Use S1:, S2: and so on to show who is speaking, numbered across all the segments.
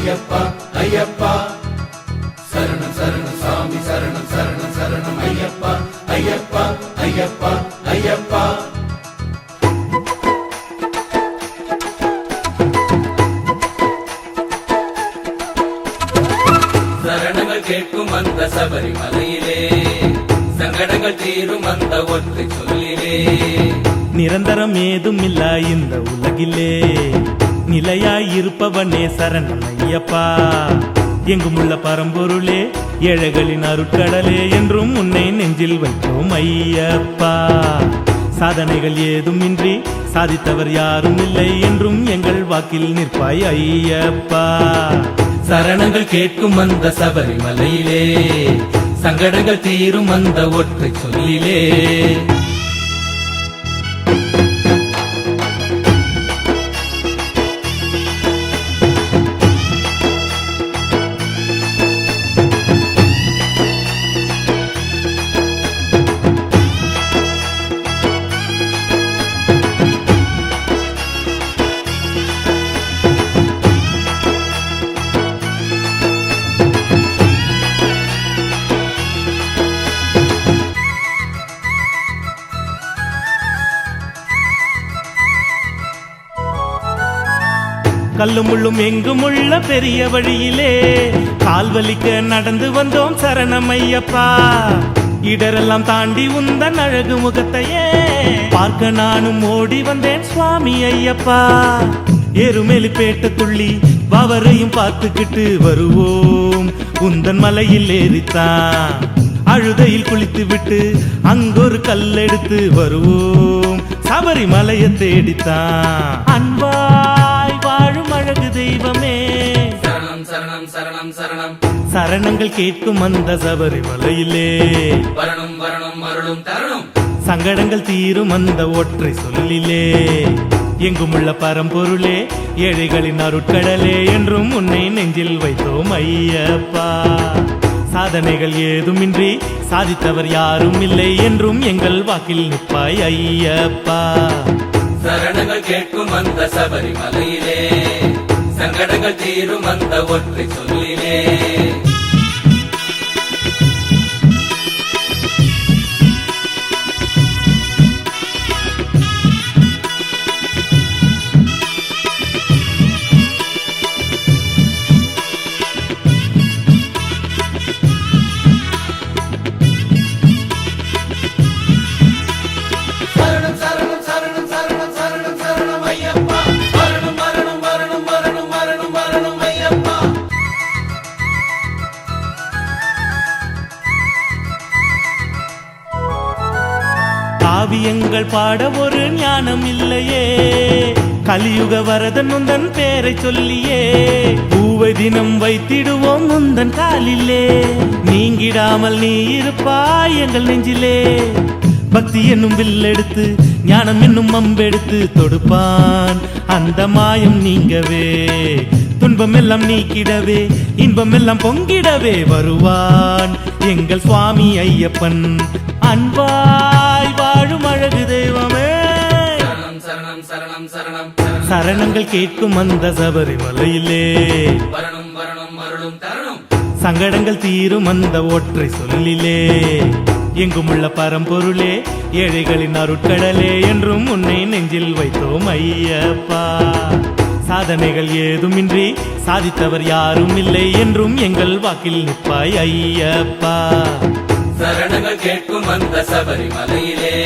S1: ஐயப்பா ஐயப்பா. சரணம் சரணம் சாமி சரணம் சரணம் சரணம் ஐயப்பா. ஐயப்பா ஐயப்பா ஐயப்பா. சரணங்கள் கேட்கும் அந்த சபரிமலையிலே சங்கடங்கள் தீரும் அந்த ஒன்று சொல்லிலே.
S2: நிரந்தரம் ஏதும் இல்ல இந்த உலகிலே. நிலையாய் இருப்பவனே சரணம் ஐயப்பா எங்குமுள்ள பரம்பொருளே ஏழைகளின் அருட்கடலே என்றும் உன்னை நெஞ்சில் வைத்தோம் ஐயப்பா. சாதனைகள் ஏதும் இன்றி சாதித்தவர் யாரும் இல்லை என்றும் எங்கள் வாக்கில் நிற்பாய் ஐயப்பா.
S1: சரணங்கள் கேட்கும் அந்த சபரிமலையிலே சங்கடங்கள் தீரும் அந்த ஒற்றை சொல்லிலே.
S2: கல்லும் முள்ளும் எங்கும் உள்ள பெரிய வழியிலே. கால்வலிக்க நடந்து வந்தோம் சரணம் ஐயப்பா. இடரெல்லாம் தாண்டி உந்தன் அழகு முகத்தையே. பார்க்க நானும் ஓடி வந்தேன் சுவாமி ஐயப்பா. எருமெலி பேட்ட துள்ளி பவரையும் பார்த்துக்கிட்டு வருவோம். உந்தன் மலையில் ஏறித்தான். அழுதையில் குளித்து விட்டு அங்கொரு கல்லெடுத்து வருவோம். சபரிமலையை தேடித்தான். அன்பா அழகு தெய்வமே.
S1: சரணம் சரணம் சரணம் சரணம்.
S2: சரணங்கள் கேட்கும் அந்த சபரிமலையிலே
S1: வரணும் வரணும் அருளும் தரணும்.
S2: சங்கடங்கள் தீரும் அந்த ஒற்றை சொல்லிலே. எங்குமுள்ள பரம்பொருளே ஏழைகளின் அருட்கடலே என்றும் உன்னை நெஞ்சில் வைத்தோம் ஐயப்பா. சாதனைகள் ஏதுமின்றி சாதித்தவர் யாரும் இல்லை என்றும் எங்கள் வாக்கில் நிற்பாய் ஐயப்பா.
S1: சரணங்கள் கேட்கும் அந்த சபரிமலையிலே சங்கடங்கள் தீரும் அந்த ஒற்றை சொல்லிலே
S2: காவியங்கள் பாட ஒரு ஞானம் இல்லையே. கலியுக வரதன் முந்தன் பேரை சொல்லியே. பூவை தினம் வைத்திடுவோம் முந்தன் காலிலே. நீங்கிடாமல் நீ இருப்பாய் எங்கள் நெஞ்சிலே. பக்தி என்னும் வில்லெடுத்து ஞானம் என்னும் அம்பெடுத்து தொடுப்பான். அந்த மாயம் நீங்கவே. துன்பம் எல்லாம் நீக்கிடவே இன்பம் எல்லாம் பொங்கிடவே வருவான். எங்கள் சுவாமி ஐயப்பன் அன்பாய்
S1: சரணம்
S2: சரணங்கள் கேட்கும் அந்த சபரிமலையிலே
S1: வரணும் வரணும் அருளும் தரணும்.
S2: சங்கடங்கள் தீரும் அந்த ஒற்றை சொல்லிலே. எங்குமுள்ள பரம்பொருளே ஏழைகளின் அருட்கடலே என்றும் உன்னை நெஞ்சில் வைத்தோம் ஐயப்பா. சாதனைகள் ஏதுமின்றி சாதித்தவர் யாரும் இல்லை என்றும் எங்கள் வாக்கில் நிற்பாய் ஐயப்பா.
S1: சரணங்கள் கேட்கும் அந்த சபரிமலையிலே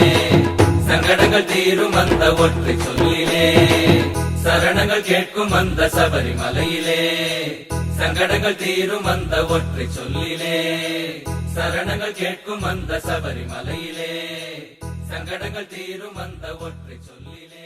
S1: சங்கடங்கள் தீரும் அந்த ஒற்றை சொல்லிலே. சரணங்கள் கேட்கும் அந்த சபரிமலையிலே. சங்கடங்கள் தீரும் அந்த ஒற்றை சொல்லிலே. சரணங்கள் கேட்கும் அந்த சபரிமலையிலே. சங்கடங்கள் தீரும் அந்த ஒற்றை சொல்லிலே.